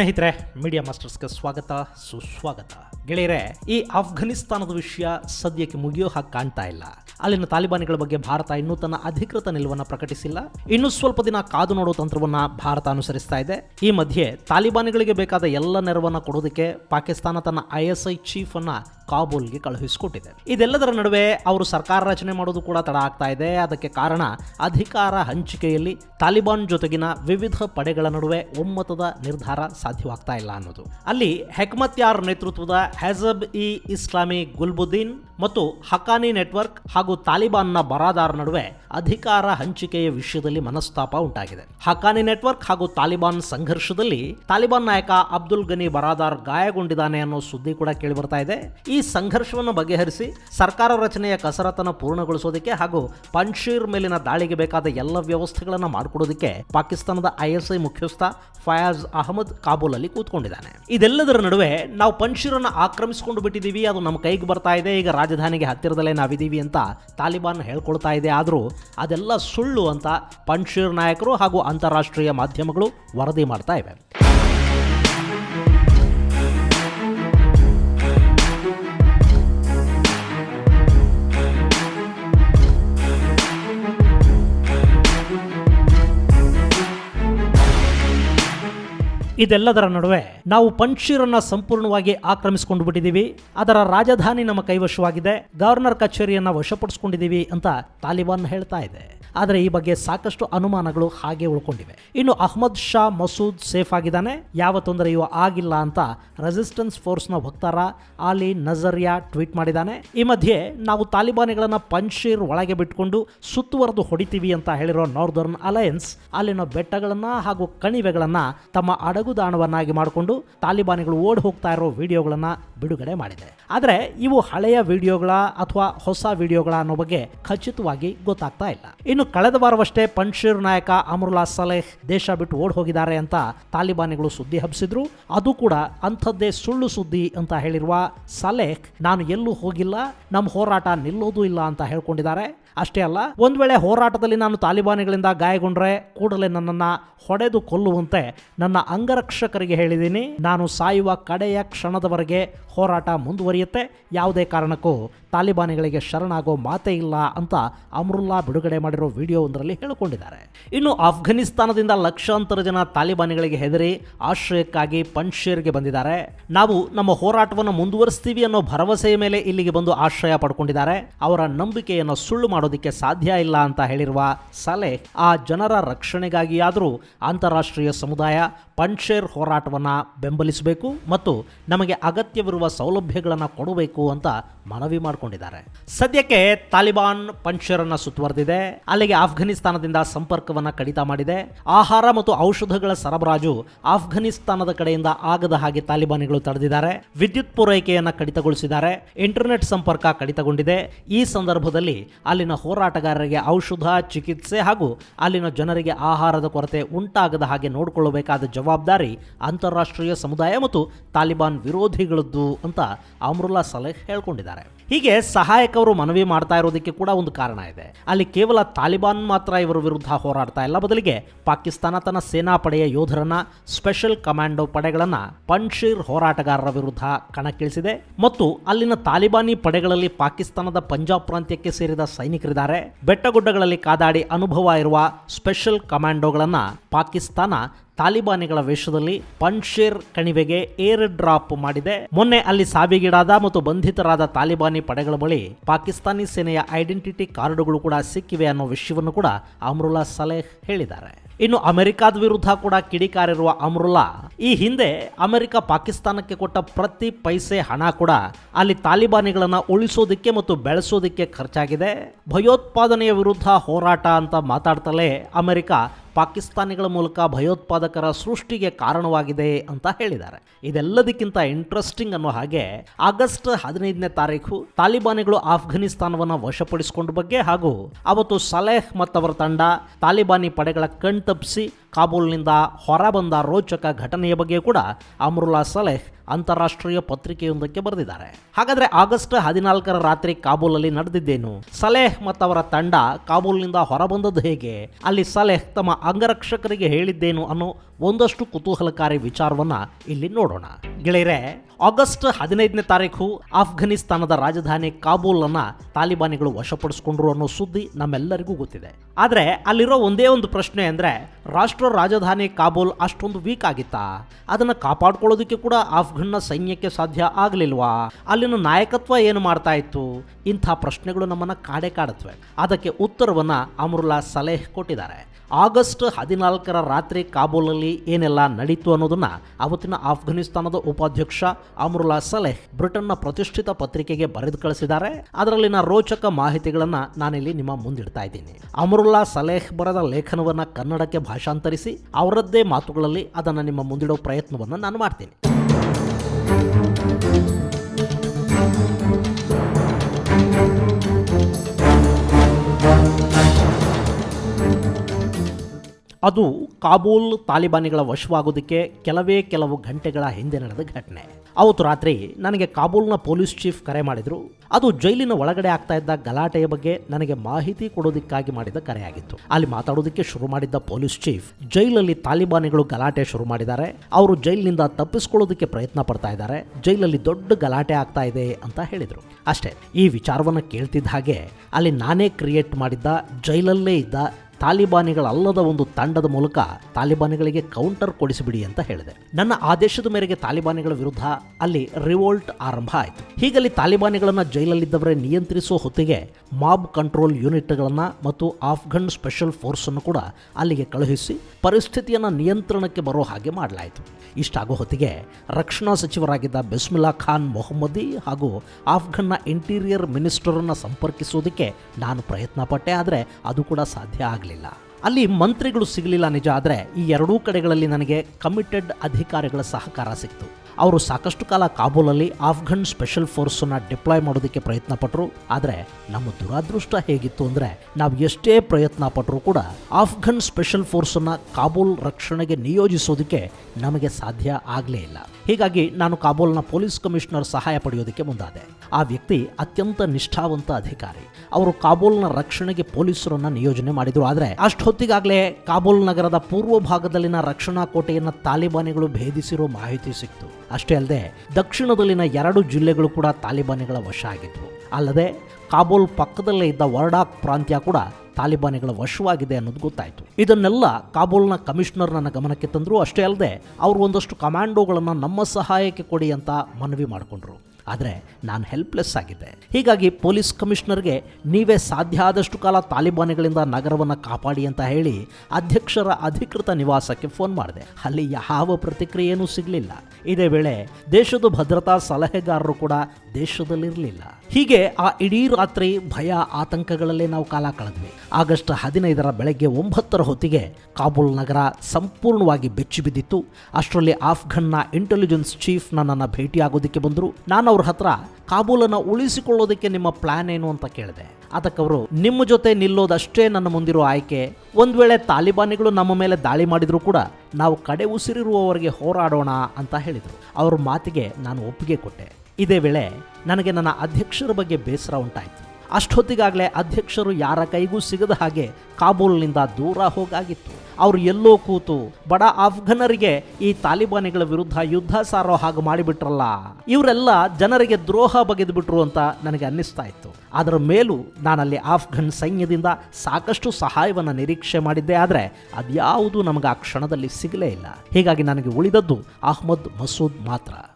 ಸ್ನೇಹಿತರೆ ಮೀಡಿಯಾ ಮಾಸ್ಟರ್ಸ್ಗೆ ಸ್ವಾಗತ, ಸುಸ್ವಾಗತ. ಗೆಳೆಯರೆ, ಈ ಅಫ್ಘಾನಿಸ್ತಾನದ ವಿಷಯ ಸದ್ಯಕ್ಕೆ ಮುಗಿಯೋ ಹಾಗೆ ಕಾಣ್ತಾ ಇಲ್ಲ. ಅಲ್ಲಿನ ತಾಲಿಬಾನಿಗಳ ಬಗ್ಗೆ ಭಾರತ ಇನ್ನೂ ತನ್ನ ಅಧಿಕೃತ ನಿಲುವನ್ನು ಪ್ರಕಟಿಸಿಲ್ಲ. ಇನ್ನು ಸ್ವಲ್ಪ ದಿನ ಕಾದು ನೋಡೋ ತಂತ್ರವನ್ನ ಭಾರತ ಅನುಸರಿಸ್ತಾ ಇದೆ. ಈ ಮಧ್ಯೆ ತಾಲಿಬಾನಿಗಳಿಗೆ ಬೇಕಾದ ಎಲ್ಲ ನೆರವನ್ನ ಕೊಡೋದಕ್ಕೆ ಪಾಕಿಸ್ತಾನ ತನ್ನ ಐ ಎಸ್ ಚೀಫ್ ಅನ್ನ ಕಾಬೂಲ್ಗೆ ಕಳುಹಿಸಿಕೊಟ್ಟಿದೆ. ಇದೆಲ್ಲದರ ನಡುವೆ ಅವರು ಸರ್ಕಾರ ರಚನೆ ಮಾಡೋದು ಕೂಡ ತಡ ಆಗ್ತಾ ಇದೆ. ಅದಕ್ಕೆ ಕಾರಣ ಅಧಿಕಾರ ಹಂಚಿಕೆಯಲ್ಲಿ ತಾಲಿಬಾನ್ ಜೊತೆಗಿನ ವಿವಿಧ ಪಡೆಗಳ ನಡುವೆ ಒಮ್ಮತದ ನಿರ್ಧಾರ ಸಾಧ್ಯವಾಗ್ತಾ ಇಲ್ಲ ಅನ್ನೋದು. ಅಲ್ಲಿ ಹೆಕ್ಮತ್ಯಾರ್ ನೇತೃತ್ವದ ಹೆಜಬ್ ಇ ಇಸ್ಲಾಮಿ ಗುಲ್ಬುದ್ದೀನ್ ಮತ್ತು ಹಕಾನಿ ನೆಟ್ವರ್ಕ್ ಹಾಗೂ ತಾಲಿಬಾನ್ನ ಬರಾದಾರ್ ನಡುವೆ ಅಧಿಕಾರ ಹಂಚಿಕೆಯ ವಿಷಯದಲ್ಲಿ ಮನಸ್ತಾಪ ಉಂಟಾಗಿದೆ. ಹಕಾನಿ ನೆಟ್ವರ್ಕ್ ಹಾಗೂ ತಾಲಿಬಾನ್ ಸಂಘರ್ಷದಲ್ಲಿ ತಾಲಿಬಾನ್ ನಾಯಕ ಅಬ್ದುಲ್ ಗನಿ ಬರಾದಾರ್ ಗಾಯಗೊಂಡಿದ್ದಾನೆ ಅನ್ನೋ ಸುದ್ದಿ ಕೂಡ ಕೇಳಿ ಬರ್ತಾ ಇದೆ. ಈ ಸಂಘರ್ಷವನ್ನು ಬಗೆಹರಿಸಿ ಸರ್ಕಾರ ರಚನೆಯ ಕಸರತ್ತನ್ನು ಪೂರ್ಣಗೊಳಿಸೋದಕ್ಕೆ ಹಾಗೂ ಪಂಶೀರ್ ಮೇಲಿನ ದಾಳಿಗೆ ಬೇಕಾದ ಎಲ್ಲ ವ್ಯವಸ್ಥೆಗಳನ್ನು ಮಾಡಿಕೊಡೋದಕ್ಕೆ ಪಾಕಿಸ್ತಾನದ ಐಎಸ್ಐ ಮುಖ್ಯಸ್ಥ ಫಯಾಜ್ ಅಹಮದ್ ಕಾಬೂಲಲ್ಲಿ ಕೂತ್ಕೊಂಡಿದ್ದಾನೆ. ಇದೆಲ್ಲದರ ನಡುವೆ ನಾವು ಪಂಶೀರನ್ನು ಆಕ್ರಮಿಸಿಕೊಂಡು ಬಿಟ್ಟಿದ್ದೀವಿ, ಅದು ನಮ್ಮ ಕೈಗೆ ಬರ್ತಾ ಇದೆ, ಈಗ ರಾಜಧಾನಿಗೆ ಹತ್ತಿರದಲ್ಲೇ ನಾವಿದ್ದೀವಿ ಅಂತ ತಾಲಿಬಾನ್ ಹೇಳ್ಕೊಳ್ತಾ ಇದೆ. ಆದರೂ ಅದೆಲ್ಲ ಸುಳ್ಳು ಅಂತ ಪಂಶೀರ್ ನಾಯಕರು ಹಾಗೂ ಅಂತಾರಾಷ್ಟ್ರೀಯ ಮಾಧ್ಯಮಗಳು ವರದಿ ಮಾಡ್ತಾ ಇವೆ. ಇದೆಲ್ಲದರ ನಡುವೆ ನಾವು ಪಂಶೀರನ್ನ ಸಂಪೂರ್ಣವಾಗಿ ಆಕ್ರಮಿಸಿಕೊಂಡು ಬಿಟ್ಟಿದ್ದೀವಿ. ಅದರ ರಾಜಧಾನಿ ನಮ್ಮ ಕೈವಶವಾಗಿದೆ. ಗವರ್ನರ್ ಕಚೇರಿಯನ್ನ ವಶಪಡಿಸಿಕೊಂಡಿದ್ದೀವಿ ಅಂತ ತಾಲಿಬಾನ್ ಹೇಳ್ತಾ ಇದೆ. ಆದರೆ ಈ ಬಗ್ಗೆ ಸಾಕಷ್ಟು ಅನುಮಾನಗಳು ಹಾಗೆ ಉಳ್ಕೊಂಡಿವೆ. ಇನ್ನು ಅಹ್ಮದ್ ಶಾ ಮಸೂದ್ ಸೇಫ್ ಆಗಿದ್ದಾನೆ? ಯಾವ ತೊಂದರೆಯೂ ಆಗಿಲ್ಲ ಅಂತ ರೆಸಿಸ್ಟೆನ್ಸ್ ಫೋರ್ಸ್ನ ವಕ್ತಾರ ಆಲಿ ನಜರಿಯಾ ಟ್ವೀಟ್ ಮಾಡಿದ್ದಾನೆ. ಈ ಮಧ್ಯೆ ನಾವು ತಾಲಿಬಾನಿಗಳನ್ನು ಪಂಶೀರ್ ಒಳಗೆ ಬಿಟ್ಕೊಂಡು ಸುತ್ತುವರೆದು ಹೊಡಿತೀವಿ ಅಂತ ಹೇಳಿರೋ ನಾರ್ದರ್ನ್ ಅಲಯನ್ಸ್ ಅಲ್ಲಿನ ಬೆಟ್ಟಗಳನ್ನು ಹಾಗೂ ಕಣಿವೆಗಳನ್ನು ತಮ್ಮ ಅಡಗುದಾಣವನ್ನಾಗಿ ಮಾಡಿಕೊಂಡು ತಾಲಿಬಾನಿಗಳು ಓಡಿ ಹೋಗ್ತಾ ಇರೋ ವಿಡಿಯೋಗಳನ್ನು ಬಿಡುಗಡೆ ಮಾಡಿದೆ. ಆದರೆ ಇವು ಹಳೆಯ ವಿಡಿಯೋಗಳ ಅಥವಾ ಹೊಸ ವಿಡಿಯೋಗಳ ಅನ್ನೋ ಬಗ್ಗೆ ಖಚಿತವಾಗಿ ಗೊತ್ತಾಗ್ತಾ ಇಲ್ಲ. ಇನ್ನು ಕಳೆದ ವಾರವಷ್ಟೇ ಪಂಶೀರ್ ನಾಯಕ ಅಮರುಲ್ಲಾ ಸಲೇಹ್ ದೇಶ ಬಿಟ್ಟು ಓಡ್ ಹೋಗಿದ್ದಾರೆ ಅಂತ ತಾಲಿಬಾನಿಗಳು ಸುದ್ದಿ ಹಬ್ಬಿಸಿದ್ರು ಅದು ಕೂಡ ಅಂಥದ್ದೇ ಸುಳ್ಳು ಸುದ್ದಿ ಅಂತ ಹೇಳಿರುವ ಸಲೇಹ್, ನಾನು ಎಲ್ಲೂ ಹೋಗಿಲ್ಲ ನಮ್ಮ ಹೋರಾಟ ನಿಲ್ಲೋದು ಇಲ್ಲ ಅಂತ ಹೇಳ್ಕೊಂಡಿದ್ದಾರೆ. ಅಷ್ಟೇ ಅಲ್ಲ, ಒಂದ್ ವೇಳೆ ಹೋರಾಟದಲ್ಲಿ ನಾನು ತಾಲಿಬಾನಿಗಳಿಂದ ಗಾಯಗೊಂಡ್ರೆ ಕೂಡಲೇ ನನ್ನನ್ನ ಹೊಡೆದು ಕೊಲ್ಲುವಂತೆ ನನ್ನ ಅಂಗರಕ್ಷಕರಿಗೆ ಹೇಳಿದ್ದೀನಿ. ನಾನು ಸಾಯುವ ಕಡೆಯ ಕ್ಷಣದವರೆಗೆ ಹೋರಾಟ ಮುಂದುವರಿಯುತ್ತೆ ಯಾವುದೇ ಕಾರಣಕ್ಕೂ ತಾಲಿಬಾನಿಗಳಿಗೆ ಶರಣಾಗೋ ಮಾತೇ ಇಲ್ಲ ಅಂತ ಅಮ್ರುಲ್ಲಾ ಬಿಡುಗಡೆ ಮಾಡಿರೋ ವಿಡಿಯೋ ಒಂದರಲ್ಲಿ ಹೇಳಿಕೊಂಡಿದ್ದಾರೆ. ಇನ್ನು ಅಫ್ಘಾನಿಸ್ತಾನದಿಂದ ಲಕ್ಷಾಂತರ ಜನ ತಾಲಿಬಾನಿಗಳಿಗೆ ಹೆದರಿ ಆಶ್ರಯಕ್ಕಾಗಿ ಪಂಚೇರ್ಗೆ ಬಂದಿದ್ದಾರೆ. ನಾವು ನಮ್ಮ ಹೋರಾಟವನ್ನು ಮುಂದುವರಿಸ್ತೀವಿ ಅನ್ನೋ ಭರವಸೆಯ ಮೇಲೆ ಇಲ್ಲಿಗೆ ಬಂದು ಆಶ್ರಯ ಪಡ್ಕೊಂಡಿದ್ದಾರೆ. ಅವರ ನಂಬಿಕೆಯನ್ನು ಸುಳ್ಳು ಮಾಡೋದಕ್ಕೆ ಸಾಧ್ಯ ಇಲ್ಲ ಅಂತ ಹೇಳಿರುವ ಸಲಹೆ ಆ ಜನರ ರಕ್ಷಣೆಗಾಗಿಯಾದರೂ ಅಂತಾರಾಷ್ಟ್ರೀಯ ಸಮುದಾಯ ಪಂಚೇರ್ ಹೋರಾಟವನ್ನು ಬೆಂಬಲಿಸಬೇಕು ಮತ್ತು ನಮಗೆ ಅಗತ್ಯವಿರುವ ಸೌಲಭ್ಯಗಳನ್ನು ಕೊಡಬೇಕು ಅಂತ ಮನವಿ ಮಾಡಿಕೊಂಡಿದ್ದಾರೆ. ಸದ್ಯಕ್ಕೆ ತಾಲಿಬಾನ್ ಪಂಶೇರನ್ನು ಸುತ್ತುವರೆದಿದೆ. ಅಲ್ಲಿಗೆ ಆಫ್ಘಾನಿಸ್ತಾನದಿಂದ ಸಂಪರ್ಕವನ್ನು ಕಡಿತ ಮಾಡಿದೆ. ಆಹಾರ ಮತ್ತು ಔಷಧಗಳ ಸರಬರಾಜು ಆಫ್ಘಾನಿಸ್ತಾನದ ಕಡೆಯಿಂದ ಆಗದ ಹಾಗೆ ತಾಲಿಬಾನಿಗಳು ತಡೆದಿದ್ದಾರೆ. ವಿದ್ಯುತ್ ಪೂರೈಕೆಯನ್ನು ಕಡಿತಗೊಳಿಸಿದ್ದಾರೆ. ಇಂಟರ್ನೆಟ್ ಸಂಪರ್ಕ ಕಡಿತಗೊಂಡಿದೆ. ಈ ಸಂದರ್ಭದಲ್ಲಿ ಅಲ್ಲಿನ ಹೋರಾಟಗಾರರಿಗೆ ಔಷಧ, ಚಿಕಿತ್ಸೆ ಹಾಗೂ ಅಲ್ಲಿನ ಜನರಿಗೆ ಆಹಾರದ ಕೊರತೆ ಉಂಟಾಗದ ಹಾಗೆ ನೋಡಿಕೊಳ್ಳಬೇಕಾದ ಜವಾಬ್ದಾರಿ ಅಂತಾರಾಷ್ಟ್ರೀಯ ಸಮುದಾಯ ಮತ್ತು ತಾಲಿಬಾನ್ ವಿರೋಧಿಗಳದ್ದು ಅಂತ ಅಮ್ರುಲ್ಲಾ ಸಲೇಹ್ ಹೇಳ್ಕೊಂಡಿದ್ದಾರೆ. ಹೀಗೆ ಸಹಾಯಕರು ಮನವಿ ಮಾಡ್ತಾ ಇರೋದಕ್ಕೆ ಕೂಡ ಒಂದು ಕಾರಣ ಇದೆ. ಅಲ್ಲಿ ಕೇವಲ ತಾಲಿಬಾನ್ ಮಾತ್ರ ಇವರ ವಿರುದ್ಧ ಹೋರಾಡ್ತಾ ಇಲ್ಲ. ಬದಲಿಗೆ ಪಾಕಿಸ್ತಾನ ತನ್ನ ಸೇನಾಪಡೆಯ ಯೋಧರನ್ನ, ಸ್ಪೆಷಲ್ ಕಮಾಂಡೋ ಪಡೆಗಳನ್ನ ಪಂಶೀರ್ ಹೋರಾಟಗಾರರ ವಿರುದ್ಧ ಕಣಕ್ಕಿಳಿಸಿದೆ. ಮತ್ತು ಅಲ್ಲಿನ ತಾಲಿಬಾನಿ ಪಡೆಗಳಲ್ಲಿ ಪಾಕಿಸ್ತಾನದ ಪಂಜಾಬ್ ಪ್ರಾಂತ್ಯಕ್ಕೆ ಸೇರಿದ ಸೈನಿಕರಿದ್ದಾರೆ. ಬೆಟ್ಟಗುಡ್ಡಗಳಲ್ಲಿ ಕಾದಾಡಿ ಅನುಭವ ಇರುವ ಸ್ಪೆಷಲ್ ಕಮಾಂಡೋಗಳನ್ನ ಪಾಕಿಸ್ತಾನ ತಾಲಿಬಾನಿಗಳ ವೇಷದಲ್ಲಿ ಪಂಶೇರ್ ಕಣಿವೆಗೆ ಏರ್ ಡ್ರಾಪ್ ಮಾಡಿದೆ. ಮೊನ್ನೆ ಅಲ್ಲಿ ಸಾವಿಗೀಡಾದ ಮತ್ತು ಬಂಧಿತರಾದ ತಾಲಿಬಾನಿ ಪಡೆಗಳ ಬಳಿ ಪಾಕಿಸ್ತಾನಿ ಸೇನೆಯ ಐಡೆಂಟಿಟಿ ಕಾರ್ಡುಗಳು ಕೂಡ ಸಿಕ್ಕಿವೆ ಅನ್ನೋ ವಿಷಯವನ್ನು ಕೂಡ ಅಮ್ರುಲ್ಲಾ ಸಲೇಹ್ ಹೇಳಿದ್ದಾರೆ. ಇನ್ನು ಅಮೆರಿಕಾದ ವಿರುದ್ಧ ಕೂಡ ಕಿಡಿಕಾರಿರುವ ಅಮ್ರುಲ್ಲಾ, ಈ ಹಿಂದೆ ಅಮೆರಿಕ ಪಾಕಿಸ್ತಾನಕ್ಕೆ ಕೊಟ್ಟ ಪ್ರತಿ ಪೈಸೆ ಹಣ ಕೂಡ ಅಲ್ಲಿ ತಾಲಿಬಾನಿಗಳನ್ನ ಉಳಿಸೋದಕ್ಕೆ ಮತ್ತು ಬೆಳೆಸೋದಕ್ಕೆ ಖರ್ಚಾಗಿದೆ. ಭಯೋತ್ಪಾದನೆಯ ವಿರುದ್ಧ ಹೋರಾಟ ಅಂತ ಮಾತಾಡ್ತಲೇ ಅಮೆರಿಕ ಪಾಕಿಸ್ತಾನಿಗಳ ಮೂಲಕ ಭಯೋತ್ಪಾದಕರ ಸೃಷ್ಟಿಗೆ ಕಾರಣವಾಗಿದೆ ಅಂತ ಹೇಳಿದ್ದಾರೆ. ಇದೆಲ್ಲದಕ್ಕಿಂತ ಇಂಟ್ರೆಸ್ಟಿಂಗ್ ಅನ್ನೋ ಹಾಗೆ ಆಗಸ್ಟ್ ಹದಿನೈದನೇ ತಾರೀಕು ತಾಲಿಬಾನಿಗಳು ಆಫ್ಘಾನಿಸ್ತಾನವನ್ನು ವಶಪಡಿಸಿಕೊಂಡ ಬಗ್ಗೆ ಹಾಗೂ ಅವತ್ತು ಸಲೇಹ್ ಮತ್ತವರ ತಂಡ ತಾಲಿಬಾನಿ ಪಡೆಗಳ ಕಣ್ತಪ್ಪಿಸಿ ಕಾಬೂಲ್ನಿಂದ ಹೊರಬಂದ ರೋಚಕ ಘಟನೆಯ ಬಗ್ಗೆ ಕೂಡ ಅಮ್ರುಲ್ಲಾ ಸಲೇಹ್ ಅಂತಾರಾಷ್ಟ್ರೀಯ ಪತ್ರಿಕೆಯೊಂದಕ್ಕೆ ಬರೆದಿದ್ದಾರೆ. ಹಾಗಾದ್ರೆ ಆಗಸ್ಟ್ ಹದಿನಾಲ್ಕರ ರಾತ್ರಿ ಕಾಬೂಲಲ್ಲಿ ನಡೆದಿದ್ದೇನು? ಸಲೇಹ್ ಮತ್ತವರ ತಂಡ ಕಾಬೂಲ್ನಿಂದ ಹೊರಬಂದದ್ದು ಹೇಗೆ? ಅಲ್ಲಿ ಸಲೇಹ್ ತಮ್ಮ ಅಂಗರಕ್ಷಕರಿಗೆ ಹೇಳಿದ್ದೇನು ಅನ್ನೋ ಒಂದಷ್ಟು ಕುತೂಹಲಕಾರಿ ವಿಚಾರವನ್ನ ಇಲ್ಲಿ ನೋಡೋಣ. ಗೆಳೆಯರೆ, ಆಗಸ್ಟ್ ಹದಿನೈದನೇ ತಾರೀಕು ಆಫ್ಘನಿಸ್ತಾನದ ರಾಜಧಾನಿ ಕಾಬೂಲ್ ಅನ್ನ ತಾಲಿಬಾನಿಗಳು ವಶಪಡಿಸಿಕೊಂಡ್ರು ಅನ್ನೋ ಸುದ್ದಿ ನಮ್ಮೆಲ್ಲರಿಗೂ ಗೊತ್ತಿದೆ. ಆದ್ರೆ ಅಲ್ಲಿರೋ ಒಂದೇ ಒಂದು ಪ್ರಶ್ನೆ ಅಂದ್ರೆ, ರಾಷ್ಟ್ರ ರಾಜಧಾನಿ ಕಾಬೂಲ್ ಅಷ್ಟೊಂದು ವೀಕ್ ಆಗಿತ್ತಾ? ಅದನ್ನ ಕಾಪಾಡ್ಕೊಳ್ಳೋದಕ್ಕೆ ಕೂಡ ಆಫ್ಘನ್ನ ಸೈನ್ಯಕ್ಕೆ ಸಾಧ್ಯ ಆಗಲಿಲ್ವಾ? ಅಲ್ಲಿನ ನಾಯಕತ್ವ ಏನು ಮಾಡ್ತಾ ಇತ್ತು? ಇಂಥ ಪ್ರಶ್ನೆಗಳು ನಮ್ಮನ್ನ ಕಾಡೆ ಕಾಡುತ್ತವೆ. ಅದಕ್ಕೆ ಉತ್ತರವನ್ನ ಅಮರುಲ್ಲಾ ಸಲೇಹ್ ಕೊಟ್ಟಿದ್ದಾರೆ. ಆಗಸ್ಟ್ ಹದಿನಾಲ್ಕರ ರಾತ್ರಿ ಕಾಬೂಲಲ್ಲಿ ಏನೆಲ್ಲ ನಡೀತು ಅನ್ನೋದನ್ನ ಅವತ್ತಿನ ಆಫ್ಘಾನಿಸ್ತಾನದ ಉಪಾಧ್ಯಕ್ಷ ಅಮರುಲ್ಲಾ ಸಲೇಹ್ ಬ್ರಿಟನ್ನ ಪ್ರತಿಷ್ಠಿತ ಪತ್ರಿಕೆಗೆ ಬರೆದು ಕಳಿಸಿದ್ದಾರೆ. ಅದರಲ್ಲಿನ ರೋಚಕ ಮಾಹಿತಿಗಳನ್ನ ನಾನಿಲ್ಲಿ ನಿಮ್ಮ ಮುಂದಿಡ್ತಾ ಇದ್ದೀನಿ. ಅಮರುಲ್ಲಾ ಸಲೇಹ್ ಬರೆದ ಲೇಖನವನ್ನ ಕನ್ನಡಕ್ಕೆ ಭಾಷಾಂತರಿಸಿ ಅವರದ್ದೇ ಮಾತುಗಳಲ್ಲಿ ಅದನ್ನು ನಿಮ್ಮ ಮುಂದಿಡೋ ಪ್ರಯತ್ನವನ್ನು ನಾನು ಮಾಡ್ತೀನಿ. ಅದು ಕಾಬೂಲ್ ತಾಲಿಬಾನಿಗಳ ವಶವಾಗೋದಕ್ಕೆ ಕೆಲವೇ ಕೆಲವು ಗಂಟೆಗಳ ಹಿಂದೆ ನಡೆದ ಘಟನೆ. ಅವತ್ತು ರಾತ್ರಿ ನನಗೆ ಕಾಬೂಲ್ನ ಪೊಲೀಸ್ ಚೀಫ್ ಕರೆ ಮಾಡಿದ್ರು. ಅದು ಜೈಲಿನ ಒಳಗಡೆ ಆಗ್ತಾ ಇದ್ದ ಗಲಾಟೆಯ ಬಗ್ಗೆ ನನಗೆ ಮಾಹಿತಿ ಕೊಡೋದಕ್ಕಾಗಿ ಮಾಡಿದ ಕರೆಯಾಗಿತ್ತು. ಅಲ್ಲಿ ಮಾತಾಡೋದಕ್ಕೆ ಶುರು ಮಾಡಿದ್ದ ಪೊಲೀಸ್ ಚೀಫ್ ಜೈಲಲ್ಲಿ ತಾಲಿಬಾನಿಗಳು ಗಲಾಟೆ ಶುರು ಮಾಡಿದ್ದಾರೆ. ಅವರು ಜೈಲಿನಿಂದ ತಪ್ಪಿಸ್ಕೊಳ್ಳೋದಕ್ಕೆ ಪ್ರಯತ್ನ ಪಡ್ತಾ ಇದ್ದಾರೆ. ಜೈಲಲ್ಲಿ ದೊಡ್ಡ ಗಲಾಟೆ ಆಗ್ತಾ ಇದೆ ಅಂತ ಹೇಳಿದರು. ಅಷ್ಟೇ, ಈ ವಿಚಾರವನ್ನು ಕೇಳ್ತಿದ್ದ ಹಾಗೆ ಅಲ್ಲಿ ನಾನೇ ಕ್ರಿಯೇಟ್ ಮಾಡಿದ್ದ ಜೈಲಲ್ಲೇ ಇದ್ದ ತಾಲಿಬಾನಿಗಳಲ್ಲದ ಒಂದು ತಂಡದ ಮೂಲಕ ತಾಲಿಬಾನಿಗಳಿಗೆ ಕೌಂಟರ್ ಕೊಡಿಸಿಬಿಡಿ ಅಂತ ಹೇಳಿದೆ. ನನ್ನ ಆದೇಶದ ಮೇರೆಗೆ ತಾಲಿಬಾನಿಗಳ ವಿರುದ್ಧ ಅಲ್ಲಿ ರಿವೋಲ್ಟ್ ಆರಂಭ ಆಯಿತು. ಹೀಗಲ್ಲಿ ತಾಲಿಬಾನಿಗಳನ್ನ ಜೈಲಲ್ಲಿದ್ದವರೇ ನಿಯಂತ್ರಿಸುವ ಹೊತ್ತಿಗೆ ಮಾಬ್ ಕಂಟ್ರೋಲ್ ಯೂನಿಟ್ಗಳನ್ನು ಮತ್ತು ಆಫ್ಘನ್ ಸ್ಪೆಷಲ್ ಫೋರ್ಸ್ ಅನ್ನು ಕೂಡ ಅಲ್ಲಿಗೆ ಕಳುಹಿಸಿ ಪರಿಸ್ಥಿತಿಯನ್ನು ನಿಯಂತ್ರಣಕ್ಕೆ ಬರೋ ಹಾಗೆ ಮಾಡಲಾಯಿತು. ಇಷ್ಟಾಗೋ ಹೊತ್ತಿಗೆ ರಕ್ಷಣಾ ಸಚಿವರಾಗಿದ್ದ ಬಿಸ್ಮಿಲ್ಲಾ ಖಾನ್ ಮೊಹಮ್ಮದಿ ಹಾಗೂ ಆಫ್ಘನ್ನ ಇಂಟೀರಿಯರ್ ಮಿನಿಸ್ಟರನ್ನು ಸಂಪರ್ಕಿಸುವುದಕ್ಕೆ ನಾನು ಪ್ರಯತ್ನ ಪಟ್ಟೆ ಆದರೆ ಅದು ಕೂಡ ಸಾಧ್ಯ ಆಗಲಿಲ್ಲ. ಅಲ್ಲಿ ಮಂತ್ರಿಗಳು ಸಿಗಲಿಲ್ಲ ನಿಜ, ಆದರೆ ಈ ಎರಡೂ ಕಡೆಗಳಲ್ಲಿ ನನಗೆ ಕಮಿಟೆಡ್ ಅಧಿಕಾರಿಗಳ ಸಹಕಾರ ಸಿಕ್ತು. ಅವರು ಸಾಕಷ್ಟು ಕಾಲ ಕಾಬೂಲಲ್ಲಿ ಆಫ್ಘನ್ ಸ್ಪೆಷಲ್ ಫೋರ್ಸನ್ನು ಡಿಪ್ಲಾಯ್ ಮಾಡೋದಕ್ಕೆ ಪ್ರಯತ್ನ ಪಟ್ಟರು ಆದರೆ ನಮ್ಮ ದುರಾದೃಷ್ಟ ಹೇಗಿತ್ತು ಅಂದರೆ ನಾವು ಎಷ್ಟೇ ಪ್ರಯತ್ನ ಪಟ್ಟರೂ ಕೂಡ ಆಫ್ಘನ್ ಸ್ಪೆಷಲ್ ಫೋರ್ಸನ್ನು ಕಾಬೂಲ್ ರಕ್ಷಣೆಗೆ ನಿಯೋಜಿಸೋದಕ್ಕೆ ನಮಗೆ ಸಾಧ್ಯ ಆಗಲೇ ಇಲ್ಲ. ಹೀಗಾಗಿ ನಾನು ಕಾಬೂಲ್ನ ಪೊಲೀಸ್ ಕಮಿಷನರ್ ಸಹಾಯ ಪಡೆಯೋದಕ್ಕೆ ಮುಂದಾದೆ. ಆ ವ್ಯಕ್ತಿ ಅತ್ಯಂತ ನಿಷ್ಠಾವಂತ ಅಧಿಕಾರಿ. ಅವರು ಕಾಬೂಲ್ನ ರಕ್ಷಣೆಗೆ ಪೊಲೀಸರನ್ನ ನಿಯೋಜನೆ ಮಾಡಿದ್ರು. ಆದರೆ ಅಷ್ಟೊತ್ತಿಗಾಗಲೇ ಕಾಬೂಲ್ ನಗರದ ಪೂರ್ವ ಭಾಗದಲ್ಲಿನ ರಕ್ಷಣಾ ಕೋಟೆಯನ್ನು ತಾಲಿಬಾನಿಗಳು ಭೇದಿಸಿರೋ ಮಾಹಿತಿ ಸಿಕ್ತು. ಅಷ್ಟೇ ಅಲ್ಲದೆ ದಕ್ಷಿಣದಲ್ಲಿನ ಎರಡು ಜಿಲ್ಲೆಗಳು ಕೂಡ ತಾಲಿಬಾನಿಗಳ ವಶ ಆಗಿದ್ವು. ಅಲ್ಲದೆ ಕಾಬೂಲ್ ಪಕ್ಕದಲ್ಲೇ ಇದ್ದ ವರ್ಡಾಕ್ ಪ್ರಾಂತ್ಯ ಕೂಡ ತಾಲಿಬಾನಿಗಳ ವಶವಾಗಿದೆ ಅನ್ನೋದು ಗೊತ್ತಾಯಿತು. ಇದನ್ನೆಲ್ಲ ಕಾಬೂಲ್ನ ಕಮಿಷನರ್ ನನ್ನ ಗಮನಕ್ಕೆ ತಂದರು. ಅಷ್ಟೇ ಅಲ್ಲದೆ ಅವರು ಒಂದಷ್ಟು ಕಮಾಂಡೋಗಳನ್ನು ನಮ್ಮ ಸಹಾಯಕ್ಕೆ ಕೊಡಿ ಅಂತ ಮನವಿ ಮಾಡಿಕೊಂಡ್ರು. ಆದರೆ ನಾನು ಹೆಲ್ಪ್ಲೆಸ್ ಆಗಿದ್ದೆ. ಹೀಗಾಗಿ ಪೊಲೀಸ್ ಕಮಿಷನರ್ಗೆ ನೀವೇ ಸಾಧ್ಯ ಆದಷ್ಟು ಕಾಲ ತಾಲಿಬಾನಿಗಳಿಂದ ನಗರವನ್ನು ಕಾಪಾಡಿ ಅಂತ ಹೇಳಿ ಅಧ್ಯಕ್ಷರ ಅಧಿಕೃತ ನಿವಾಸಕ್ಕೆ ಫೋನ್ ಮಾಡಿದೆ. ಅಲ್ಲಿ ಯಾವ ಪ್ರತಿಕ್ರಿಯೆಯೂ ಸಿಗಲಿಲ್ಲ. ಇದೇ ವೇಳೆ ದೇಶದ ಭದ್ರತಾ ಸಲಹೆಗಾರರು ಕೂಡ ದೇಶದಲ್ಲಿರಲಿಲ್ಲ. ಹೀಗೆ ಆ ಇಡೀ ರಾತ್ರಿ ಭಯ ಆತಂಕಗಳಲ್ಲೇ ನಾವು ಕಾಲ ಕಳೆದ್ವಿ. ಆಗಸ್ಟ್ ಹದಿನೈದರ ಬೆಳಗ್ಗೆ ಒಂಬತ್ತರ ಹೊತ್ತಿಗೆ ಕಾಬೂಲ್ ನಗರ ಸಂಪೂರ್ಣವಾಗಿ ಬೆಚ್ಚಿ ಬಿದ್ದಿತ್ತು. ಅಷ್ಟರಲ್ಲಿ ಆಫ್ಘನ್ನ ಇಂಟೆಲಿಜೆನ್ಸ್ ಚೀಫ್ ನನ್ನನ್ನು ಭೇಟಿಯಾಗೋದಕ್ಕೆ ಬಂದರು. ನಾನು ಅವ್ರ ಹತ್ರ ಕಾಬೂಲನ್ನು ಉಳಿಸಿಕೊಳ್ಳೋದಕ್ಕೆ ನಿಮ್ಮ ಪ್ಲಾನ್ ಏನು ಅಂತ ಕೇಳಿದೆ. ಅದಕ್ಕವರು ನಿಮ್ಮ ಜೊತೆ ನಿಲ್ಲೋದಷ್ಟೇ ನನ್ನ ಮುಂದಿರೋ ಆಯ್ಕೆ. ಒಂದು ವೇಳೆ ತಾಲಿಬಾನಿಗಳು ನಮ್ಮ ಮೇಲೆ ದಾಳಿ ಮಾಡಿದರೂ ಕೂಡ ನಾವು ಕಡೆ ಉಸಿರಿರುವವರೆಗೆ ಹೋರಾಡೋಣ ಅಂತ ಹೇಳಿದರು. ಅವ್ರ ಮಾತಿಗೆ ನಾನು ಒಪ್ಪಿಗೆ ಕೊಟ್ಟೆ. ಇದೇ ವೇಳೆ ನನಗೆ ನನ್ನ ಅಧ್ಯಕ್ಷರ ಬಗ್ಗೆ ಬೇಸರ ಉಂಟಾಯಿತು. ಅಷ್ಟೊತ್ತಿಗಾಗಲೇ ಅಧ್ಯಕ್ಷರು ಯಾರ ಕೈಗೂ ಸಿಗದ ಹಾಗೆ ಕಾಬೂಲ್ನಿಂದ ದೂರ ಹೋಗಾಗಿತ್ತು. ಅವರು ಎಲ್ಲೋ ಕೂತು ಬಡ ಆಫ್ಘನರಿಗೆ ಈ ತಾಲಿಬಾನಿಗಳ ವಿರುದ್ಧ ಯುದ್ಧ ಸಾರೋ ಹಾಗೆ ಮಾಡಿಬಿಟ್ರಲ್ಲ. ಇವರೆಲ್ಲ ಜನರಿಗೆ ದ್ರೋಹ ಬಗೆದು ಬಿಟ್ರು ಅಂತ ನನಗೆ ಅನ್ನಿಸ್ತಾ ಇತ್ತು. ಅದರ ಮೇಲೂ ನಾನಲ್ಲಿ ಆಫ್ಘನ್ ಸೈನ್ಯದಿಂದ ಸಾಕಷ್ಟು ಸಹಾಯವನ್ನು ನಿರೀಕ್ಷೆ ಮಾಡಿದ್ದೆ ಆದರೆ ಅದ್ಯಾವುದೂ ನಮಗೆ ಆ ಕ್ಷಣದಲ್ಲಿ ಸಿಗಲೇ ಇಲ್ಲ. ಹೀಗಾಗಿ ನನಗೆ ಉಳಿದದ್ದು ಅಹ್ಮದ್ ಮಸೂದ್ ಮಾತ್ರ.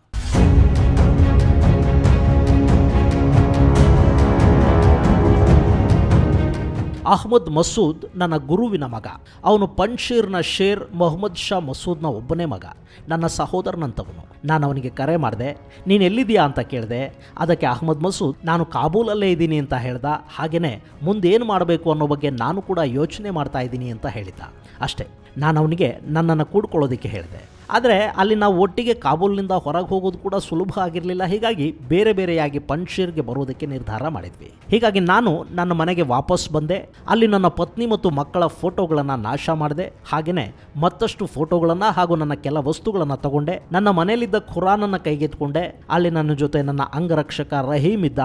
ಅಹ್ಮದ್ ಮಸೂದ್ ನನ್ನ ಗುರುವಿನ ಮಗ. ಅವನು ಪಂಶೀರ್ನ ಶೇರ್ ಮೊಹಮ್ಮದ್ ಶಾ ಮಸೂದ್ನ ಒಬ್ಬನೇ ಮಗ. ನನ್ನ ಸಹೋದರನಂತವನು. ನಾನು ಅವನಿಗೆ ಕರೆ ಮಾಡಿದೆ, ನೀನು ಎಲ್ಲಿದೆಯಾ ಅಂತ ಕೇಳಿದೆ, ಅದಕ್ಕೆ ಅಹ್ಮದ್ ಮಸೂದ್, ನಾನು ಕಾಬೂಲಲ್ಲೇ ಇದ್ದೀನಿ ಅಂತ ಹೇಳ್ದ ಹಾಗೆಯೇ ಮುಂದೇನು ಮಾಡಬೇಕು ಅನ್ನೋ ಬಗ್ಗೆ ನಾನು ಕೂಡ ಯೋಚನೆ ಮಾಡ್ತಾ ಇದ್ದೀನಿ ಅಂತ ಹೇಳಿದ್ದ. ಅಷ್ಟೇ, ನಾನು ಅವನಿಗೆ ನನ್ನನ್ನು ಕೂಡ್ಕೊಳ್ಳೋದಕ್ಕೆ ಹೇಳಿದೆ. ಆದರೆ ಅಲ್ಲಿ ನಾವು ಒಟ್ಟಿಗೆ ಕಾಬೂಲ್ನಿಂದ ಹೊರಗೆ ಹೋಗೋದು ಕೂಡ ಸುಲಭ ಆಗಿರಲಿಲ್ಲ. ಹೀಗಾಗಿ ಬೇರೆ ಬೇರೆಯಾಗಿ ಪಂಚೀರ್ಗೆ ಬರೋದಕ್ಕೆ ನಿರ್ಧಾರ ಮಾಡಿದ್ವಿ. ಹೀಗಾಗಿ ನಾನು ನನ್ನ ಮನೆಗೆ ವಾಪಸ್ ಬಂದೆ. ಅಲ್ಲಿ ನನ್ನ ಪತ್ನಿ ಮತ್ತು ಮಕ್ಕಳ ಫೋಟೋಗಳನ್ನು ನಾಶ ಮಾಡಿದೆ. ಹಾಗೆಯೇ ಮತ್ತಷ್ಟು ಫೋಟೋಗಳನ್ನು ಹಾಗೂ ನನ್ನ ಕೆಲ ವಸ್ತುಗಳನ್ನು ತಗೊಂಡೆ. ನನ್ನ ಮನೆಯಲ್ಲಿದ್ದ ಖುರಾನನ್ನು ಕೈಗೆತ್ಕೊಂಡೆ. ಅಲ್ಲಿ ನನ್ನ ಜೊತೆ ನನ್ನ ಅಂಗರಕ್ಷಕ ರಹೀಮ್ ಇದ್ದ.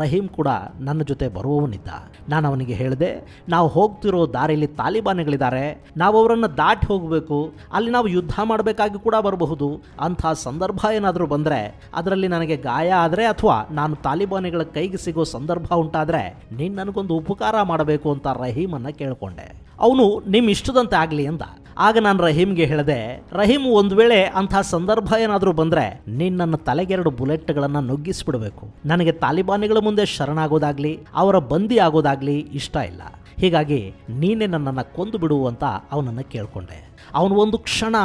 ರಹೀಮ್ ಕೂಡ ನನ್ನ ಜೊತೆ ಬರುವವನಿದ್ದ. ನಾನು ಅವನಿಗೆ ಹೇಳಿದೆ, ನಾವು ಹೋಗ್ತಿರೋ ದಾರಿಯಲ್ಲಿ ತಾಲಿಬಾನಿಗಳಿದ್ದಾರೆ. ನಾವು ಅವರನ್ನು ದಾಟಿ ಹೋಗಬೇಕು. ಅಲ್ಲಿ ನಾವು ಯುದ್ಧ ಮಾಡಬೇಕಾಗಿ ಕೂಡ ಬರಬಹುದು. ಅಂಥ ಸಂದರ್ಭ ಏನಾದರೂ ಬಂದರೆ ಅದರಲ್ಲಿ ನನಗೆ ಗಾಯ ಆದರೆ ಅಥವಾ ನಾನು ತಾಲಿಬಾನಿಗಳ ಕೈಗೆ ಸಿಗೋ ಸಂದರ್ಭ ಉಂಟಾದರೆ ನೀನು ನನಗೊಂದು ಉಪಕಾರ ಮಾಡಬೇಕು ಅಂತ ರಹೀಮನ್ನು ಕೇಳಿಕೊಂಡೆ. ಅವನು ನಿಮ್ಮ ಇಷ್ಟದಂತೆ ಆಗಲಿ ಅಂದ. ಆಗ ನಾನು ರಹೀಮ್ಗೆ ಹೇಳಿದೆ, ರಹೀಮ್ ಒಂದು ವೇಳೆ ಅಂಥ ಸಂದರ್ಭ ಏನಾದರೂ ಬಂದರೆ ನೀನು ನನ್ನ ತಲೆಗೆರಡು ಬುಲೆಟ್ಗಳನ್ನು ನುಗ್ಗಿಸ್ಬಿಡಬೇಕು. ನನಗೆ ತಾಲಿಬಾನಿಗಳ ಮುಂದೆ ಶರಣಾಗೋದಾಗ್ಲಿ, ಅವರ ಬಂದಿ ಆಗೋದಾಗಲಿ ಇಷ್ಟ ಇಲ್ಲ. ಹೀಗಾಗಿ ನೀನೇ ನನ್ನನ್ನು ಕೊಂದು ಬಿಡು ಅಂತ ಅವನನ್ನು ಕೇಳಿಕೊಂಡೆ. ಅವನು ಒಂದು ಕ್ಷಣ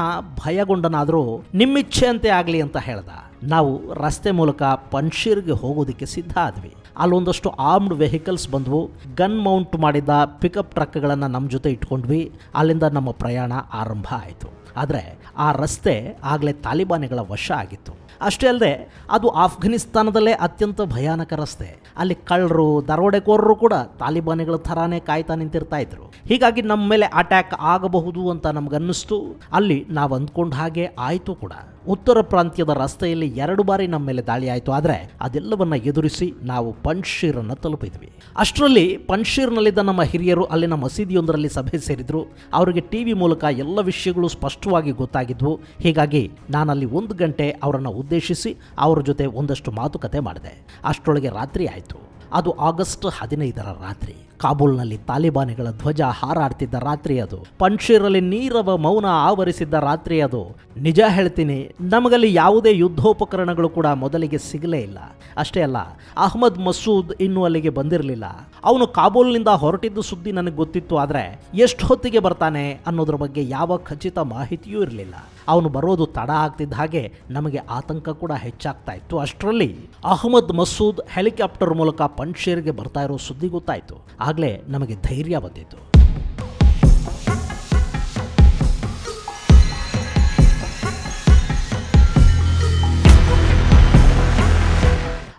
ಭಯಗೊಂಡನಾದರೂ ನಿಮ್ಮಿಚ್ಛೆಯಂತೆ ಆಗಲಿ ಅಂತ ಹೇಳ್ದ. ನಾವು ರಸ್ತೆ ಮೂಲಕ ಪನ್ಶೀರ್ಗೆ ಹೋಗೋದಕ್ಕೆ ಸಿದ್ಧ ಆದ್ವಿ. ಅಲ್ಲೊಂದಷ್ಟು ಆರ್ಮ್ಡ್ ವೆಹಿಕಲ್ಸ್ ಬಂದವು. ಗನ್ ಮೌಂಟ್ ಮಾಡಿದ ಪಿಕಪ್ ಟ್ರಕ್ಗಳನ್ನು ನಮ್ಮ ಜೊತೆ ಇಟ್ಕೊಂಡ್ವಿ. ಅಲ್ಲಿಂದ ನಮ್ಮ ಪ್ರಯಾಣ ಆರಂಭ ಆಯಿತು. ಆದರೆ ಆ ರಸ್ತೆ ಆಗಲೇ ತಾಲಿಬಾನಿಗಳ ವಶ ಆಗಿತ್ತು. ಅಷ್ಟೇ ಅಲ್ಲದೆ ಅದು ಆಫ್ಘಾನಿಸ್ತಾನದಲ್ಲೇ ಅತ್ಯಂತ ಭಯಾನಕ ರಸ್ತೆ. ಅಲ್ಲಿ ಕಳ್ಳರು, ದರೋಡೆಕೋರರು ಕೂಡ ತಾಲಿಬಾನಿಗಳ ಥರಾನೇ ಕಾಯ್ತಾ ನಿಂತಿರ್ತಾ ಇದ್ರು. ಹೀಗಾಗಿ ನಮ್ಮ ಮೇಲೆ ಅಟ್ಯಾಕ್ ಆಗಬಹುದು ಅಂತ ನಮ್ಗನ್ನಿಸ್ತು. ಅಲ್ಲಿ ನಾವು ಅಂದ್ಕೊಂಡ ಹಾಗೆ ಆಯಿತು ಕೂಡ. ಉತ್ತರ ಪ್ರಾಂತ್ಯದ ರಸ್ತೆಯಲ್ಲಿ ಎರಡು ಬಾರಿ ನಮ್ಮ ಮೇಲೆ ದಾಳಿ ಆಯಿತು. ಆದರೆ ಅದೆಲ್ಲವನ್ನ ಎದುರಿಸಿ ನಾವು ಪಂಶೀರನ್ನು ತಲುಪಿದ್ವಿ. ಅಷ್ಟರಲ್ಲಿ ಪಂಶೀರ್ನಲ್ಲಿದ್ದ ನಮ್ಮ ಹಿರಿಯರು ಅಲ್ಲಿನ ಮಸೀದಿಯೊಂದರಲ್ಲಿ ಸಭೆ ಸೇರಿದ್ರು. ಅವರಿಗೆ ಟಿವಿ ಮೂಲಕ ಎಲ್ಲ ವಿಷಯಗಳು ಸ್ಪಷ್ಟವಾಗಿ ಗೊತ್ತಾಗಿದ್ವು. ಹೀಗಾಗಿ ನಾನಲ್ಲಿ ಒಂದು ಗಂಟೆ ಅವರನ್ನು ಉದ್ದೇಶಿಸಿ ಅವರ ಜೊತೆ ಒಂದಷ್ಟು ಮಾತುಕತೆ ಮಾಡಿದೆ. ಅಷ್ಟರೊಳಗೆ ರಾತ್ರಿ ಆಯಿತು. ಅದು ಆಗಸ್ಟ್ ಹದಿನೈದರ ರಾತ್ರಿ. ಕಾಬೂಲ್ನಲ್ಲಿ ತಾಲಿಬಾನಿಗಳ ಧ್ವಜ ಹಾರಾಡ್ತಿದ್ದ ರಾತ್ರಿ ಅದು. ಪಂಕ್ಷಿರಲ್ಲಿ ನೀರವ ಮೌನ ಆವರಿಸಿದ್ದ ರಾತ್ರಿ ಅದು. ನಿಜ ಹೇಳ್ತೀನಿ, ನಮಗಲ್ಲಿ ಯಾವುದೇ ಯುದ್ಧೋಪಕರಣಗಳು ಕೂಡ ಮೊದಲಿಗೆ ಸಿಗಲೇ ಇಲ್ಲ. ಅಷ್ಟೇ ಅಲ್ಲ, ಅಹ್ಮದ್ ಮಸೂದ್ ಇನ್ನೂ ಅಲ್ಲಿಗೆ ಬಂದಿರಲಿಲ್ಲ. ಅವನು ಕಾಬೂಲ್ನಿಂದ ಹೊರಟಿದ್ದು ಸುದ್ದಿ ನನಗೆ ಗೊತ್ತಿತ್ತು, ಆದರೆ ಎಷ್ಟು ಹೊತ್ತಿಗೆ ಬರ್ತಾನೆ ಅನ್ನೋದ್ರ ಬಗ್ಗೆ ಯಾವ ಖಚಿತ ಮಾಹಿತಿಯೂ ಇರಲಿಲ್ಲ. ಅವನು ಬರೋದು ತಡ ಆಗ್ತಿದ್ದ ಹಾಗೆ ನಮಗೆ ಆತಂಕ ಕೂಡ ಹೆಚ್ಚಾಗ್ತಾ ಇತ್ತು. ಅಷ್ಟರಲ್ಲಿ ಅಹ್ಮದ್ ಮಸೂದ್ ಹೆಲಿಕಾಪ್ಟರ್ ಮೂಲಕ ಪಂಚೇರ್ಗೆ ಬರ್ತಾ ಇರೋ ಸುದ್ದಿ ಗೊತ್ತಾಯಿತು. ಆಗಲೇ ನಮಗೆ ಧೈರ್ಯ ಬಂದಿತ್ತು.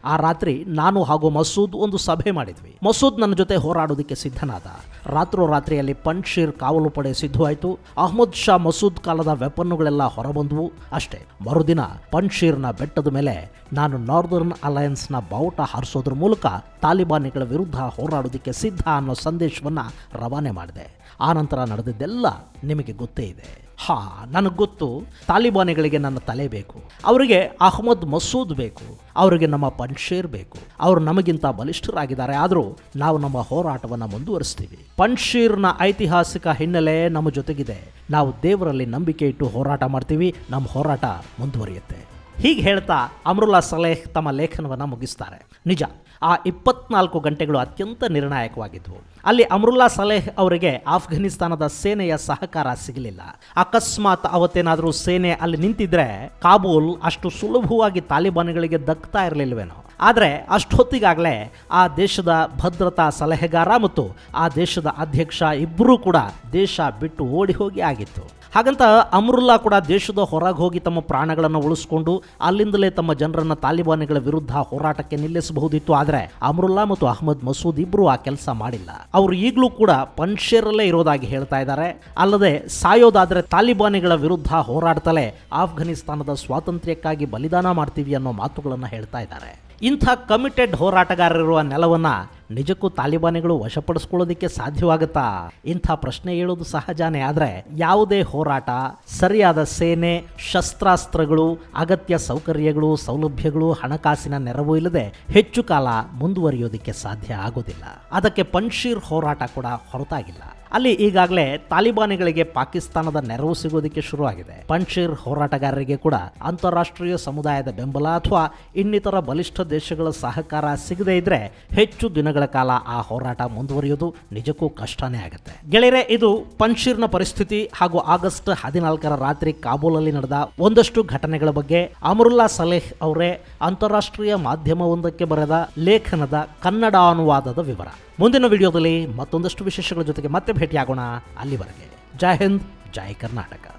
ಆ ರಾತ್ರಿ ನಾನು ಹಾಗೂ ಮಸೂದ್ ಒಂದು ಸಭೆ ಮಾಡಿದ್ವಿ. ಮಸೂದ್ ನನ್ನ ಜೊತೆ ಹೋರಾಡೋದಕ್ಕೆ ಸಿದ್ಧನಾದ. ರಾತ್ರೋರಾತ್ರಿಯಲ್ಲಿ ಪಂಚೀರ್ ಕಾವಲು ಪಡೆ ಸಿದ್ಧವಾಯಿತು. ಅಹ್ಮದ್ ಶಾ ಮಸೂದ್ ಕಾಲದ ವೆಪನ್ನುಗಳೆಲ್ಲ ಹೊರಬಂದವು. ಅಷ್ಟೇ, ಮರುದಿನ ಪಂಚೀರ್ನ ಬೆಟ್ಟದ ಮೇಲೆ ನಾನು ನಾರ್ದರ್ನ್ ಅಲಯನ್ಸ್ನ ಬಾವುಟ ಹಾರಿಸೋದ್ರ ಮೂಲಕ ತಾಲಿಬಾನಿಗಳ ವಿರುದ್ಧ ಹೋರಾಡೋದಕ್ಕೆ ಸಿದ್ಧ ಅನ್ನೋ ಸಂದೇಶವನ್ನು ರವಾನೆ ಮಾಡಿದೆ. ಆನಂತರ ನಡೆದಿದ್ದೆಲ್ಲ ನಿಮಗೆ ಗೊತ್ತೇ ಇದೆ. ಹಾ, ನನಗೆ ಗೊತ್ತು, ತಾಲಿಬಾನಿಗಳಿಗೆ ನನ್ನ ತಲೆ ಬೇಕು. ಅವರಿಗೆ ಅಹ್ಮದ್ ಮಸೂದ್ ಬೇಕು. ಅವರಿಗೆ ನಮ್ಮ ಪನ್ಶೇರ್ ಬೇಕು. ಅವರು ನಮಗಿಂತ ಬಲಿಷ್ಠರಾಗಿದ್ದಾರೆ. ಆದರೂ ನಾವು ನಮ್ಮ ಹೋರಾಟವನ್ನು ಮುಂದುವರಿಸ್ತೀವಿ. ಪನ್ಶೀರ್ನ ಐತಿಹಾಸಿಕ ಹಿನ್ನೆಲೆ ನಮ್ಮ ಜೊತೆಗಿದೆ. ನಾವು ದೇವರಲ್ಲಿ ನಂಬಿಕೆ ಇಟ್ಟು ಹೋರಾಟ ಮಾಡ್ತೀವಿ. ನಮ್ಮ ಹೋರಾಟ ಮುಂದುವರಿಯುತ್ತೆ. ಹೀಗೆ ಹೇಳ್ತಾ ಅಮ್ರುಲ್ಲಾ ಸಲೇಹ್ ತಮ್ಮ ಲೇಖನವನ್ನು ಮುಗಿಸ್ತಾರೆ. ನಿಜ. ಆ ಇಪ್ಪತ್ನಾಲ್ಕು ಗಂಟೆಗಳು ಅತ್ಯಂತ ನಿರ್ಣಾಯಕವಾಗಿದ್ವು. ಅಲ್ಲಿ ಅಮರುಲ್ಲಾ ಸಲೇಹ್ ಅವರಿಗೆ ಆಫ್ಘಾನಿಸ್ತಾನದ ಸೇನೆಯ ಸಹಕಾರ ಸಿಗಲಿಲ್ಲ. ಅಕಸ್ಮಾತ್ ಅವತ್ತೇನಾದರೂ ಸೇನೆ ಅಲ್ಲಿ ನಿಂತಿದ್ರೆ ಕಾಬೂಲ್ ಅಷ್ಟು ಸುಲಭವಾಗಿ ತಾಲಿಬಾನ್ಗಳಿಗೆ ದಕ್ತಾ ಇರಲಿಲ್ವೇನೋ. ಆದರೆ ಅಷ್ಟೊತ್ತಿಗಾಗಲೇ ಆ ದೇಶದ ಭದ್ರತಾ ಸಲಹೆಗಾರ ಮತ್ತು ಆ ದೇಶದ ಅಧ್ಯಕ್ಷ ಇಬ್ಬರೂ ಕೂಡ ದೇಶ ಬಿಟ್ಟು ಓಡಿ ಹೋಗಿ ಆಗಿತ್ತು. ಹಾಗಂತ ಅಮ್ರುಲ್ಲಾ ಕೂಡ ದೇಶದ ಹೊರಗೆ ಹೋಗಿ ತಮ್ಮ ಪ್ರಾಣಗಳನ್ನು ಉಳಿಸಿಕೊಂಡು ಅಲ್ಲಿಂದಲೇ ತಮ್ಮ ಜನರನ್ನ ತಾಲಿಬಾನಿಗಳ ವಿರುದ್ಧ ಹೋರಾಟಕ್ಕೆ ನಿಲ್ಲಿಸಬಹುದಿತ್ತು. ಆದರೆ ಅಮ್ರುಲ್ಲಾ ಮತ್ತು ಅಹ್ಮದ್ ಮಸೂದ್ ಇಬ್ಬರು ಆ ಕೆಲಸ ಮಾಡಿಲ್ಲ. ಅವರು ಈಗಲೂ ಕೂಡ ಪನ್ಷೇರಲ್ಲೇ ಇರೋದಾಗಿ ಹೇಳ್ತಾ ಇದ್ದಾರೆ. ಅಲ್ಲದೆ ಸಾಯೋದಾದರೆ ತಾಲಿಬಾನಿಗಳ ವಿರುದ್ಧ ಹೋರಾಡ್ತಲೇ ಆಫ್ಘಾನಿಸ್ತಾನದ ಸ್ವಾತಂತ್ರ್ಯಕ್ಕಾಗಿ ಬಲಿದಾನ ಮಾಡ್ತೀವಿ ಅನ್ನೋ ಮಾತುಗಳನ್ನು ಹೇಳ್ತಾ ಇದ್ದಾರೆ. ಇಂಥ ಕಮಿಟೆಡ್ ಹೋರಾಟಗಾರರಿರುವ ನೆಲವನ್ನ ನಿಜಕ್ಕೂ ತಾಲಿಬಾನಿಗಳು ವಶಪಡಿಸ್ಕೊಳ್ಳೋದಕ್ಕೆ ಸಾಧ್ಯವಾಗುತ್ತಾ? ಇಂಥ ಪ್ರಶ್ನೆ ಹೇಳೋದು ಸಹಜಾನೇ, ಆದರೆ ಯಾವುದೇ ಹೋರಾಟ, ಸರಿಯಾದ ಸೇನೆ, ಶಸ್ತ್ರಾಸ್ತ್ರಗಳು, ಅಗತ್ಯ ಸೌಕರ್ಯಗಳು, ಸೌಲಭ್ಯಗಳು, ಹಣಕಾಸಿನ ನೆರವು ಇಲ್ಲದೆ ಹೆಚ್ಚು ಕಾಲ ಮುಂದುವರಿಯೋದಕ್ಕೆ ಸಾಧ್ಯ ಆಗೋದಿಲ್ಲ. ಅದಕ್ಕೆ ಪನ್ಶೀರ್ ಹೋರಾಟ ಕೂಡ ಹೊರತಾಗಿಲ್ಲ. ಅಲ್ಲಿ ಈಗಾಗಲೇ ತಾಲಿಬಾನಿಗಳಿಗೆ ಪಾಕಿಸ್ತಾನದ ನೆರವು ಸಿಗೋದಕ್ಕೆ ಶುರುವಾಗಿದೆ. ಪಂಚೀರ್ ಹೋರಾಟಗಾರರಿಗೆ ಕೂಡ ಅಂತಾರಾಷ್ಟ್ರೀಯ ಸಮುದಾಯದ ಬೆಂಬಲ ಅಥವಾ ಇನ್ನಿತರ ಬಲಿಷ್ಠ ದೇಶಗಳ ಸಹಕಾರ ಸಿಗದೇ ಇದ್ರೆ ಹೆಚ್ಚು ದಿನಗಳ ಕಾಲ ಆ ಹೋರಾಟ ಮುಂದುವರಿಯೋದು ನಿಜಕ್ಕೂ ಕಷ್ಟನೇ ಆಗುತ್ತೆ. ಗೆಳೆಯರೆ, ಇದು ಪಂಚೀರ್ನ ಪರಿಸ್ಥಿತಿ ಹಾಗೂ ಆಗಸ್ಟ್ ಹದಿನಾಲ್ಕರ ರಾತ್ರಿ ಕಾಬೂಲಲ್ಲಿ ನಡೆದ ಒಂದಷ್ಟು ಘಟನೆಗಳ ಬಗ್ಗೆ ಅಮರುಲ್ಲಾ ಸಲೇಹ್ ಅವರೇ ಅಂತಾರಾಷ್ಟ್ರೀಯ ಮಾಧ್ಯಮವೊಂದಕ್ಕೆ ಬರೆದ ಲೇಖನದ ಕನ್ನಡ ಅನುವಾದದ ವಿವರ. ಮುಂದಿನ ವಿಡಿಯೋದಲ್ಲಿ ಮತ್ತೊಂದಷ್ಟು ವಿಶೇಷಗಳ ಜೊತೆಗೆ ಮತ್ತೆ ಭೇಟಿಯಾಗೋಣ. ಅಲ್ಲಿವರೆಗೆ ಜೈ ಹಿಂದ್ ಜೈ ಕರ್ನಾಟಕ.